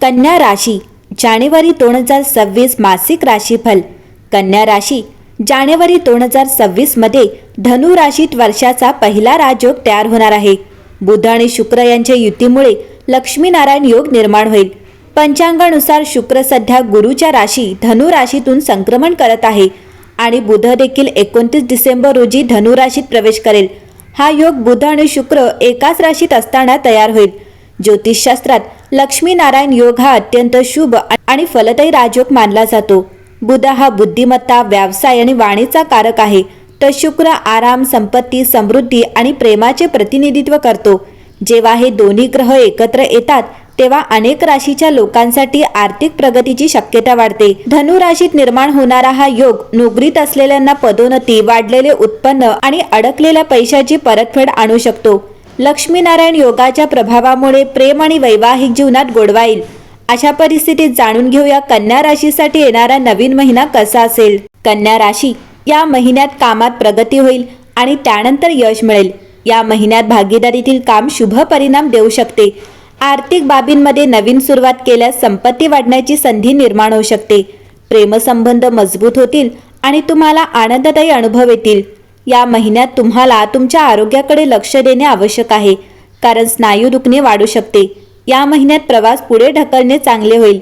कन्या राशी जानेवारी दोन हजार सव्वीस मासिक राशीफल. कन्या राशी जानेवारी दोन हजार सव्वीसमध्ये धनु राशीत वर्षाचा पहिला राजयोग तयार होणार आहे. बुध आणि शुक्र यांच्या युतीमुळे लक्ष्मीनारायण योग निर्माण होईल. पंचांगानुसार शुक्र सध्या गुरुच्या राशी धनु राशीतून संक्रमण करत आहे आणि बुध देखील एकोणतीस डिसेंबर रोजी धनु राशीत प्रवेश करेल. हा योग बुध आणि शुक्र एकाच राशीत असताना तयार होईल. ज्योतिषशास्त्रात लक्ष्मीनारायण योग हा अत्यंत शुभ आणि फलदायी राजयोग मानला जातो. बुध हा बुद्धिमत्ता व्यवसाय आणि वाणीचा कारक आहे. तर शुक्र आराम संपत्ती समृद्धी आणि प्रेमाचे प्रतिनिधित्व करतो. जेव्हा हे दोन्ही ग्रह एकत्र येतात तेव्हा अनेक राशीच्या लोकांसाठी आर्थिक प्रगतीची शक्यता वाढते. धनु राशीत निर्माण होणारा हा योग नोकरीत असलेल्यांना पदोन्नती वाढलेले उत्पन्न आणि अडकलेल्या पैशाची परतफेड आणू शकतो. लक्ष्मीनारायण योगाच्या प्रभावामुळे प्रेम आणि वैवाहिक जीवनात गोडवा येईल अशा परिस्थितीत जाणून घेऊया कन्या राशीसाठी येणारा नवीन महिना कसा असेल. कन्या राशी या महिन्यात कामात प्रगती होईल आणि त्यानंतर यश मिळेल. या महिन्यात भागीदारीतील काम शुभ परिणाम देऊ शकते. आर्थिक बाबींमध्ये नवीन सुरुवात केल्यास संपत्ती वाढण्याची संधी निर्माण होऊ शकते. प्रेमसंबंध मजबूत होतील आणि तुम्हाला आनंददायी अनुभव येतील. या महिन्यात तुम्हाला तुमच्या आरोग्याकडे लक्ष देणे आवश्यक आहे. कारण स्नायू दुखणे वाढू शकते. या महिन्यात प्रवास पुढे ढकलणे चांगले होईल.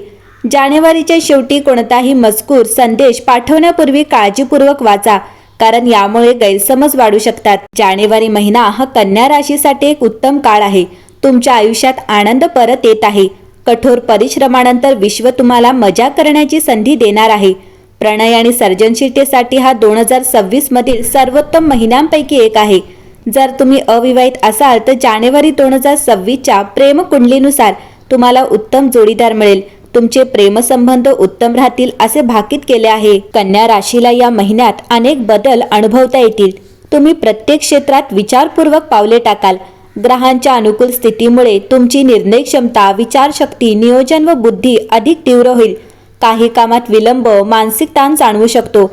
जानेवारीच्या शेवटी कोणताही मजकूर संदेश पाठवण्यापूर्वी काळजीपूर्वक वाचा कारण यामुळे गैरसमज वाढू शकतात. जानेवारी महिना हा कन्या राशीसाठी एक उत्तम काळ आहे. तुमच्या आयुष्यात आनंद परत येत आहे. कठोर परिश्रमानंतर विश्व तुम्हाला मजा करण्याची संधी देणार आहे. प्रणय आणि सर्जनशीलतेसाठी हा दोन हजार सव्वीस मधील सर्वोत्तम महिन्यांपैकी एक आहे. जर तुम्ही अविवाहित असाल तर जानेवारी दोन हजार सव्वीसच्या प्रेमकुंडलीनुसार तुम्हाला उत्तम जोडीदार मिळेल. तुमचे प्रेमसंबंध उत्तम राहतील असे भाकीत केले आहे. कन्या राशीला या महिन्यात अनेक बदल अनुभवता येतील. तुम्ही प्रत्येक क्षेत्रात विचारपूर्वक पावले टाकाल. ग्रहांच्या अनुकूल स्थितीमुळे तुमची निर्णय क्षमता विचारशक्ती नियोजन व बुद्धी अधिक तीव्र होईल. काही कामात विलंब मानसिक ताण जाणवू शकतो.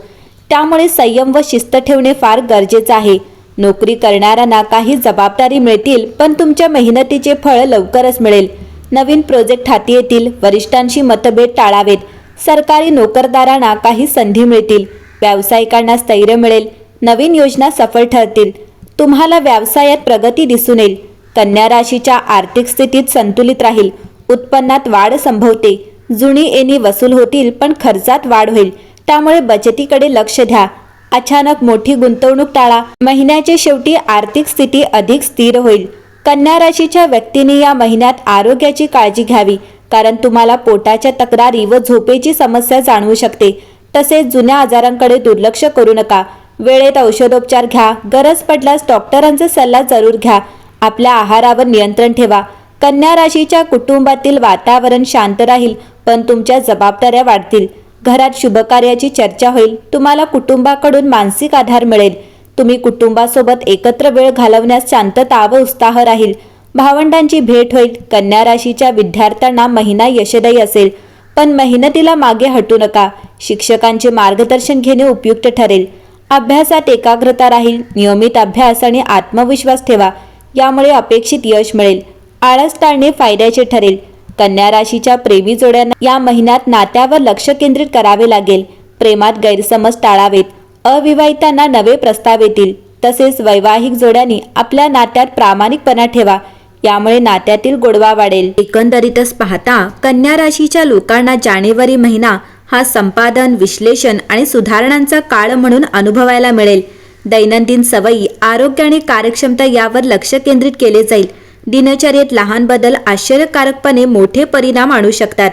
त्यामुळे संयम व शिस्त ठेवणे फार गरजेचं आहे. नोकरी करणाऱ्यांना काही जबाबदारी मिळतील पण तुमच्या मेहनतीचे फळ लवकरच मिळेल. नवीन प्रोजेक्ट हाती येतील वरिष्ठांशी मतभेद टाळावेत. सरकारी नोकरदारांना काही संधी मिळतील व्यावसायिकांना स्थैर्य मिळेल नवीन योजना सफल ठरतील. तुम्हाला व्यवसायात प्रगती दिसून येईल. कन्या राशीच्या आर्थिक स्थितीत संतुलित राहील. उत्पन्नात वाढ संभवते. जुनी येणी वसूल होतील पण खर्चात वाढ होईल. त्यामुळे बचतीकडे लक्ष द्या. अचानक मोठी गुंतवणूक टाळा. महिन्याच्या शेवटी आर्थिक स्थिती अधिक स्थिर होईल. कन्या राशीच्या व्यक्तीने या महिन्यात आरोग्याची काळजी घ्यावी कारण तुम्हाला पोटाच्या तक्रारी व झोपेची समस्या जाणवू शकते. तसेच जुन्या आजारांकडे दुर्लक्ष करू नका. वेळेत औषधोपचार घ्या. गरज पडल्यास डॉक्टरांचा सल्ला जरूर घ्या. आपल्या आहारावर नियंत्रण ठेवा. कन्या राशीच्या कुटुंबातील वातावरण शांत राहील. पण तुमच्या जबाबदाऱ्या वाढतील. घरात शुभकार्याची चर्चा होईल. तुम्हाला कुटुंबाकडून मानसिक आधार मिळेल. तुम्ही कुटुंबासोबत एकत्र वेळ घालवण्यास शांतता व उत्साह राहील. भावंडांची भेट होईल. कन्या राशीच्या विद्यार्थ्यांना महिना यशदायी असेल. पण मेहनतीला मागे हटू नका. शिक्षकांचे मार्गदर्शन घेणे उपयुक्त ठरेल. अभ्यासात एकाग्रता राहील. नियमित अभ्यास आणि आत्मविश्वास ठेवा. यामुळे अपेक्षित यश मिळेल. आळस टाळणे फायद्याचे ठरेल. कन्या राशीच्या प्रेमी जोड्यांना या महिन्यात नात्यावर लक्ष केंद्रित करावे लागेल. प्रेमात गैरसमज टाळावेत. अविवाहितांना नवे प्रस्ताव येतील. तसेच वैवाहिक जोड्यांनी आपल्या नात्यात प्रामाणिकपणा ठेवा. यामुळे नात्यातील गोडवा वाढेल. एकंदरीतच पाहता कन्या राशीच्या लोकांना जानेवारी महिना हा संपादन विश्लेषण आणि सुधारणांचा काळ म्हणून अनुभवायला मिळेल. दैनंदिन सवयी आरोग्य आणि कार्यक्षमता यावर लक्ष केंद्रित केले जाईल. दिनचर्येत लहान बदल आश्चर्यकारकपणे मोठे परिणाम आणू शकतात.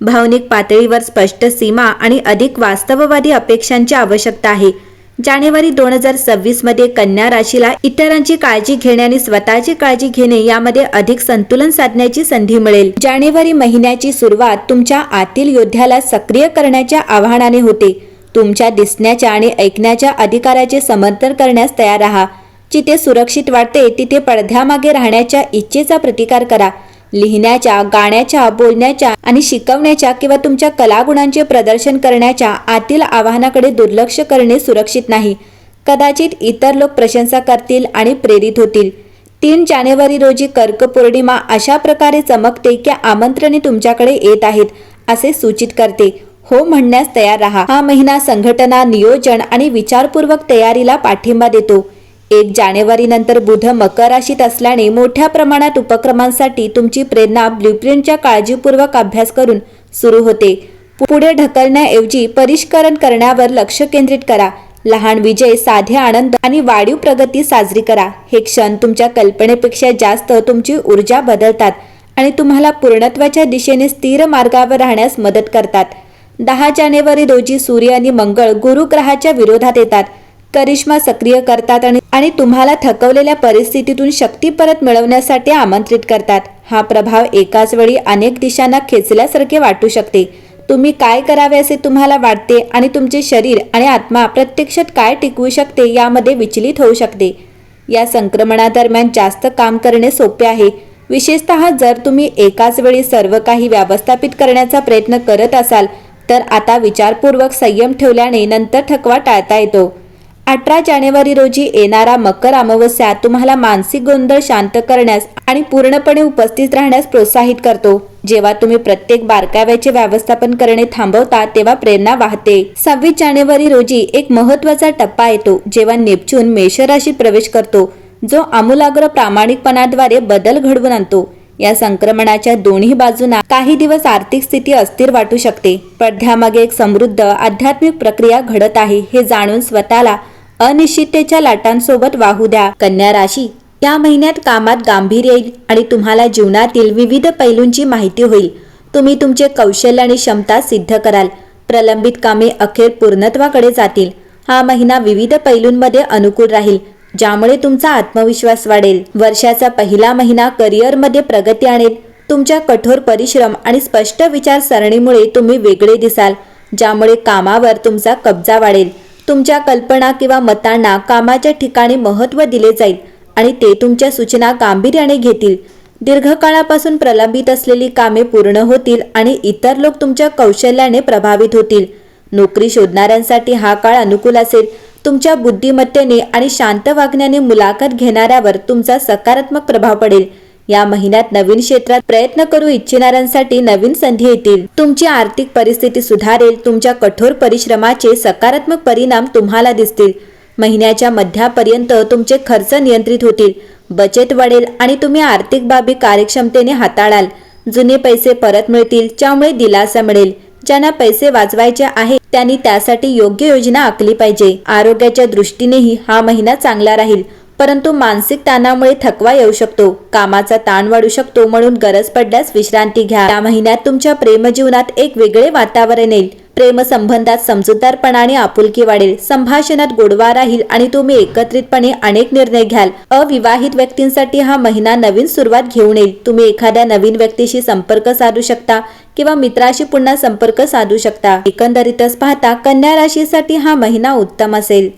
भावनिक पातळीवर स्पष्ट सीमा आणि अधिक वास्तववादी अपेक्षांची आवश्यकता आहे. जानेवारी दोन हजार सव्वीसमध्ये कन्या राशीला इतरांची काळजी घेणे आणि स्वतःची काळजी घेणे यामध्ये अधिक संतुलन साधण्याची संधी मिळेल. जानेवारी महिन्याची सुरुवात तुमच्या आतील योद्ध्याला सक्रिय करण्याच्या आव्हानाने होते. तुमच्या दिसण्याच्या आणि ऐकण्याच्या अधिकाराचे समर्थन करण्यास तयार राहा. जिथे सुरक्षित वाटते तिथे पडद्यामागे राहण्याच्या इच्छेचा प्रतिकार करा. लिहिण्याच्या गाण्याच्या बोलण्याच्या आणि शिकवण्याच्या किंवा तुमच्या कलागुणांचे प्रदर्शन करण्याच्या आतील आव्हानाकडे दुर्लक्ष करणे सुरक्षित नाही. कदाचित इतर लोक प्रशंसा करतील आणि प्रेरित होतील. तीन जानेवारी रोजी कर्क पौर्णिमा अशा प्रकारे चमकते की आमंत्रणे तुमच्याकडे येत आहेत असे सूचित करते. हो म्हणण्यास तयार राहा. हा महिना संघटना नियोजन आणि विचारपूर्वक तयारीला पाठिंबा देतो. एक जानेवारी नंतर बुध मकर राशीत असल्याने मोठ्या प्रमाणात उपक्रमांसाठी तुमची प्रेरणा ब्ल्यूप्रिंटच्या काळजीपूर्वक अभ्यास करून सुरू होते. पुढे ढकलण्याऐवजी परिष्करण करण्यावर लक्ष केंद्रित करा. लहान विजय साधे आनंद आणि वाढीव प्रगती साजरी करा. हे क्षण तुमच्या कल्पनेपेक्षा जास्त तुमची ऊर्जा बदलतात आणि तुम्हाला पूर्णत्वाच्या दिशेने स्थिर मार्गावर राहण्यास मदत करतात. दहा जानेवारी रोजी सूर्य आणि मंगळ गुरु ग्रहाच्या विरोधात येतात. करिश्मा सक्रिय करतात आणि आणि तुम्हाला थकवलेल्या परिस्थितीतून शक्ती परत मिळवण्यासाठी आमंत्रित करतात. हा प्रभाव एकाच वेळी अनेक दिशांना खेचल्यासारखे वाटू शकते. तुम्ही काय करावे असे तुम्हाला वाटते आणि तुमचे शरीर आणि आत्मा प्रत्यक्षात काय टिकवू शकते यामध्ये विचलित होऊ शकते. या संक्रमणादरम्यान जास्त काम करणे सोपे आहे. विशेषतः जर तुम्ही एकाच वेळी सर्व काही व्यवस्थापित करण्याचा प्रयत्न करत असाल तर आता विचारपूर्वक संयम ठेवल्याने नंतर थकवा टाळता येतो. अठरा जानेवारी रोजी येणारा मकर अमावस्या तुम्हाला मानसिक गोंधळ शांत करण्यास आणि पूर्णपणे उपस्थित राहण्यास प्रोत्साहित करतो. जेव्हा तुम्ही प्रत्येक बारकाव्याचे व्यवस्थापन करणे थांबवता तेव्हा प्रेरणा वाहते. सव्वीस जानेवारी रोजी एक महत्त्वाचा टप्पा येतो जेव्हा नेपच्यून मेष राशीत प्रवेश करतो जो आमूलाग्र प्रामाणिकपणाद्वारे बदल घडवून आणतो. या संक्रमणाच्या दोन्ही बाजूंना काही दिवस आर्थिक स्थिती अस्थिर वाटू शकते. पडद्यामागे एक समृद्ध आध्यात्मिक प्रक्रिया घडत आहे हे जाणून स्वतःला अनिश्चिततेच्या लाटांसोबत वाहू द्या. कन्या राशी या महिन्यात कामात गांभीर्य येईल आणि तुम्हाला जीवनातील विविध पैलूंची माहिती होईल. तुम्ही तुमचे कौशल्य आणि क्षमता सिद्ध कराल. प्रलंबित कामे अखेर पूर्णत्वाकडे जातील. हा महिना विविध पैलूंमध्ये अनुकूल राहील ज्यामुळे तुमचा आत्मविश्वास वाढेल. वर्षाचा पहिला महिना करिअरमध्ये प्रगती आणेल. तुमच्या कठोर परिश्रम आणि स्पष्ट विचारसरणीमुळे तुम्ही वेगळे दिसाल ज्यामुळे कामावर तुमचा कब्जा वाढेल. तुमच्या कल्पना किंवा मतांना कामाच्या ठिकाणी महत्त्व दिले जाईल आणि ते तुमच्या सूचना गांभीर्याने घेतील. दीर्घकाळापासून प्रलंबित असलेली कामे पूर्ण होतील आणि इतर लोक तुमच्या कौशल्याने प्रभावित होतील. नोकरी शोधणाऱ्यांसाठी हा काळ अनुकूल असेल. तुमच्या बुद्धिमत्तेने आणि शांत वागण्याने मुलाखत घेणाऱ्यावर तुमचा सकारात्मक प्रभाव पडेल. या महिन्यात नवीन क्षेत्रात प्रयत्न करू इच्छिणाऱ्यांसाठी नवीन संधी येतील. तुमची आर्थिक परिस्थिती सुधारेल तुमच्या कठोर परिश्रमाचे सकारात्मक परिणाम तुम्हाला दिसतील. महिन्याच्या मध्यापर्यंत तुमचे खर्च नियंत्रित होतील. बचत वाढेल आणि तुम्ही आर्थिक बाबी कार्यक्षमतेने हाताळाल. जुने पैसे परत मिळतील ज्यामुळे दिलासा मिळेल. ज्यांना पैसे वाचवायचे आहे त्यांनी त्यासाठी योग्य योजना आखली पाहिजे. आरोग्याच्या दृष्टीनेही हा महिना चांगला राहील. परंतु मानसिक ताणामुळे थकवा येऊ शकतो. कामाचा ताण वाढू शकतो म्हणून गरज पडल्यास विश्रांती घ्या. या महिन्यात तुमच्या प्रेमजीवनात एक वेगळे वातावरण येईल. प्रेमसंबंधात समजूतदारपणा आणि आपुलकी वाढेल. संभाषणात गोडवा राहील आणि तुम्ही एकत्रितपणे अनेक निर्णय घ्याल. अविवाहित व्यक्तींसाठी हा महिना नवीन सुरुवात घेऊन येईल. तुम्ही एखाद्या नवीन व्यक्तीशी संपर्क साधू शकता किंवा मित्राशी पुन्हा संपर्क साधू शकता. एकंदरीतच पाहता कन्या राशीसाठी हा महिना उत्तम असेल.